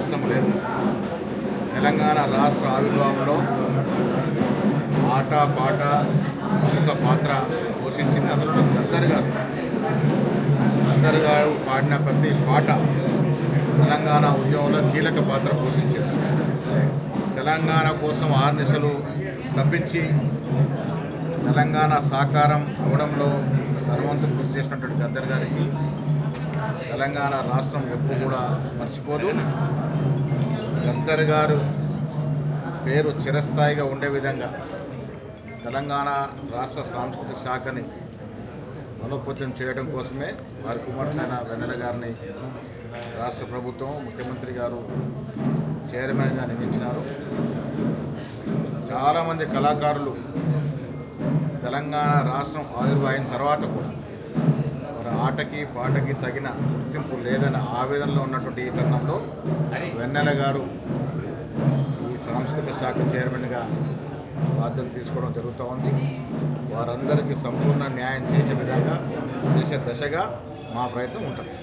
రాష్ట్రం లేదు. తెలంగాణ రాష్ట్ర ఆవిర్భావంలో ఆట పాట ప్రముఖ పాత్ర పోషించింది. అందులో గద్దర్ గారు గద్దర్ గారు పాడిన ప్రతి పాట తెలంగాణ ఉద్యమంలో కీలక పాత్ర పోషించింది. తెలంగాణ కోసం ఆర్నిశలు తప్పించి తెలంగాణ సాకారం అవడంలో ధనవంతులు కృషి చేసినటువంటి గద్దర్ గారికి తెలంగాణ రాష్ట్రం ఎప్పుడు కూడా మర్చిపోదు. గద్దర్ గారు పేరు చిరస్థాయిగా ఉండే విధంగా తెలంగాణ రాష్ట్ర సాంస్కృతిక శాఖని బలోపేతం చేయడం కోసమే వారి కుమార్తెన వెన్నెల గారిని రాష్ట్ర ప్రభుత్వం ముఖ్యమంత్రి గారు చైర్మన్గా నియమించినారు. చాలామంది కళాకారులు తెలంగాణ రాష్ట్రం ఆవిర్భావం తర్వాత కూడా ఆటకి పాటకి తగిన గుర్తింపు లేదనే ఆవేదనలో ఉన్నటువంటి ఈ తరుణంలో వెన్నెల గారు ఈ సాంస్కృతిక శాఖ చైర్మన్గా బాధ్యతలు తీసుకోవడం జరుగుతూ ఉంది. వారందరికీ సంపూర్ణ న్యాయం చేసే విధంగా చేసే దశగా మా ప్రయత్నం ఉంటుంది.